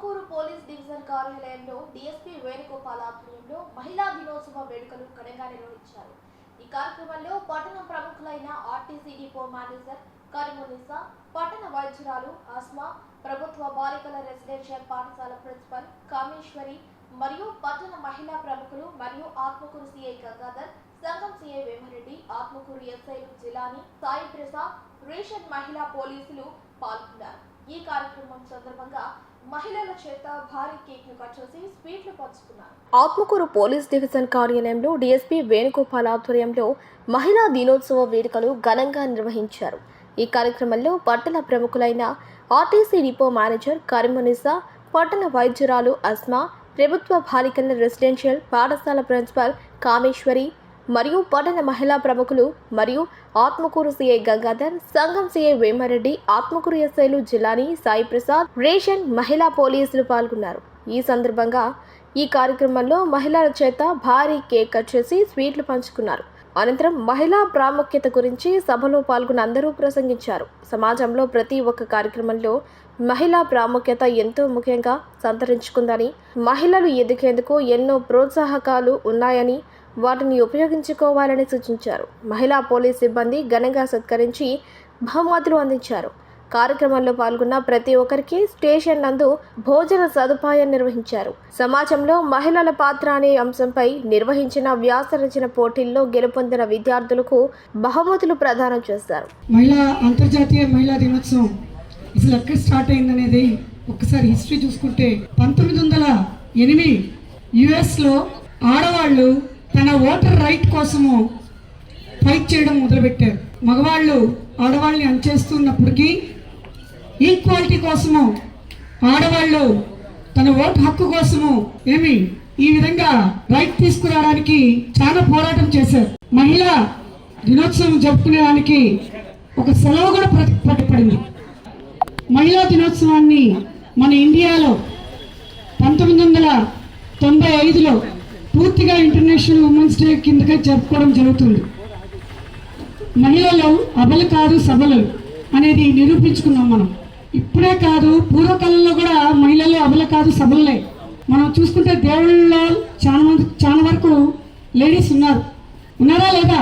Atmakur police division కార్యాలయంలో DSP Venugopal ఆధ్వర్యంలో మహిళా దినోత్సవ వేడుకలు ఘనంగా నిర్వహించారు. ఈ కార్యక్రమంలో పట్టణ ప్రముఖులైన ఆర్టీసీ డిపో మేనేజర్ కరీమునిసా పట్టణ వైద్యురాలు ఆస్మా ప్రభుత్వ బాలికల రెసిడెన్షియల్ పాఠశాల ప్రిన్సిపల్ కామేశ్వరి మరియు పట్టణ మహిళా ప్రముఖులు మరియు ఆత్మకూరు సిఐ గంగాధర్ సంఘం సిఐ వేమరెడ్డి ఆత్మకూరు ఎస్ఐలు జిలాని సాయి ప్రసాద్ రేషన్ మహిళా పోలీసులు పాల్గొన్నారు. ఈ కార్యక్రమం సందర్భంగా మహిళల చేత భారీ కేక్ను కట్ చేసి స్వీట్లు పంచుకున్నారు. ఆత్మకూరు పోలీస్ డివిజన్ కార్యాలయంలో డీఎస్పీ వేణుగోపాల్ ఆధ్వర్యంలో మహిళా దినోత్సవ వేడుకలు ఘనంగా నిర్వహించారు. ఈ కార్యక్రమంలో పట్టణ ప్రముఖులైన ఆర్టీసీ డిపో మేనేజర్ కరీమునిసా పట్టణ వైద్యురాలు అస్మా ప్రభుత్వ బాలికల రెసిడెన్షియల్ పాఠశాల ప్రిన్సిపల్ కామేశ్వరి మరియు పట్టణ మహిళా ప్రముఖులు మరియు ఆత్మకూరు సిఐ గంగాధర్ సంఘం సిఐ వేమారెడ్డి ఆత్మకూరు ఎస్ఐలు జిల్లాని సాయి ప్రసాద్ రేషన్ మహిళా పోలీసులు పాల్గొన్నారు. ఈ సందర్భంగా ఈ కార్యక్రమంలో మహిళల చేత భారీ కేక్ కట్ చేసి స్వీట్లు పంచుకున్నారు. అనంతరం మహిళా ప్రాముఖ్యత గురించి సభలో పాల్గొన్న అందరూ ప్రసంగించారు. సమాజంలో ప్రతి ఒక్క కార్యక్రమంలో మహిళా ప్రాముఖ్యత ఎంతో ముఖ్యంగా సంతరించుకుందని మహిళలు ఎదిగేందుకు ఎన్నో ప్రోత్సాహకాలు ఉన్నాయని వాటిని ఉపయోగించుకోవాలని సూచించారు. మహిళా పోలీస్ సిబ్బంది ఘనంగా సత్కరించి బహుమతులు అందించారు. కార్యక్రమంలో పాల్గొన్న ప్రతి ఒక్కరికి స్టేషన్ నందు భోజన సదుపాయం నిర్వహించారు. సమాజంలో మహిళల పాత్ర అనే అంశంపై నిర్వహించిన వ్యాసరచన పోటీల్లో గెలుపొందిన విద్యార్థులకు బహుమతులు ప్రదానం చేశారు. మహిళా అంతర్జాతీయ మహిళా దినోత్సవం అసలు ఎక్కడ స్టార్ట్ అయిందనేది ఒకసారి హిస్టరీ చూసుకుంటే పంతొమ్మిది వందల ఎనిమిది యుఎస్లో ఆడవాళ్ళు తన ఓటర్ రైట్ కోసము ఫైట్ చేయడం మొదలుపెట్టారు. మగవాళ్ళు ఆడవాళ్ళని అంచేస్తున్నప్పటికీ ఈక్వాలిటీ కోసము ఆడవాళ్ళు తన ఓటు హక్కు కోసము ఏమి ఈ విధంగా రైట్ తీసుకురావడానికి చాలా పోరాటం చేశారు. మహిళా దినోత్సవం జరుపుకునేదానికి ఒక సెలవు కూడా ప్రతి- మహిళా దినోత్సవాన్ని మన ఇండియాలో పంతొమ్మిది వందల తొంభై ఐదులో పూర్తిగా ఇంటర్నేషనల్ ఉమెన్స్ డే కిందగా జరుపుకోవడం జరుగుతుంది. మహిళలు అబలు కాదు సబలు అనేది నిరూపించుకున్నాం మనం. ఇప్పుడే కాదు పూర్వకాలంలో కూడా మహిళలు అబల కాదు సబలే మనం చూసుకుంటే దేవుళ్ళలో చాలా మంది చాలా వరకు లేడీస్ ఉన్నారు. ఉన్నారా లేదా?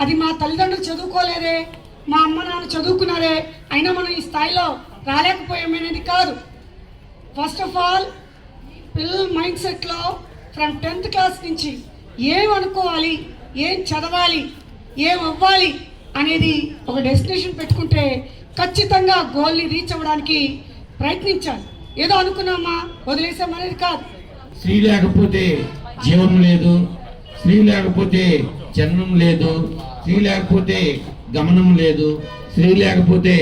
అది మా తల్లిదండ్రులు చదువుకోలేదే మా అమ్మ నాన్న చదువుకున్నారే అయినా మనం ఈ స్థాయిలో రాలేకపోయామనేది కాదు. ఫస్ట్ ఆఫ్ ఆల్ పిల్లల మైండ్ సెట్లో ఫ్రమ్ టెన్త్ క్లాస్ నుంచి ఏం అనుకోవాలి ఏం చదవాలి ఏం అవ్వాలి అనేది ఒక డెస్టినేషన్ పెట్టుకుంటే ఖచ్చితంగా గోల్ని రీచ్ అవ్వడానికి ప్రయత్నించాలి. ఏదో అనుకున్నామా? వదిలేసామనేది కాదు. స్త్రీ లేకపోతే జీవం లేదు స్త్రీ లేకపోతే జన్మం లేదు స్త్రీ లేకపోతే గమనం లేదు స్త్రీ లేకపోతే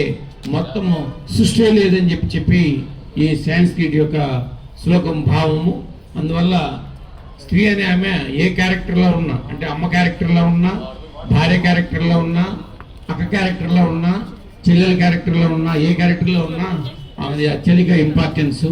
మొత్తము సృష్టి లేదని చెప్పి చెప్పి ఈ సాంస్క్రిట్ యొక్క శ్లోకం భావము. అందువల్ల స్త్రీ అనే ఆమె ఏ క్యారెక్టర్లో ఉన్నా అంటే అమ్మ క్యారెక్టర్లో ఉన్నా భార్య క్యారెక్టర్లో ఉన్నా అక్క క్యారెక్టర్లో ఉన్నా చెల్లెల క్యారెక్టర్లో ఉన్నా ఏ క్యారెక్టర్లో ఉన్నా ఆమెది అత్యధిక ఇంపార్టెన్సు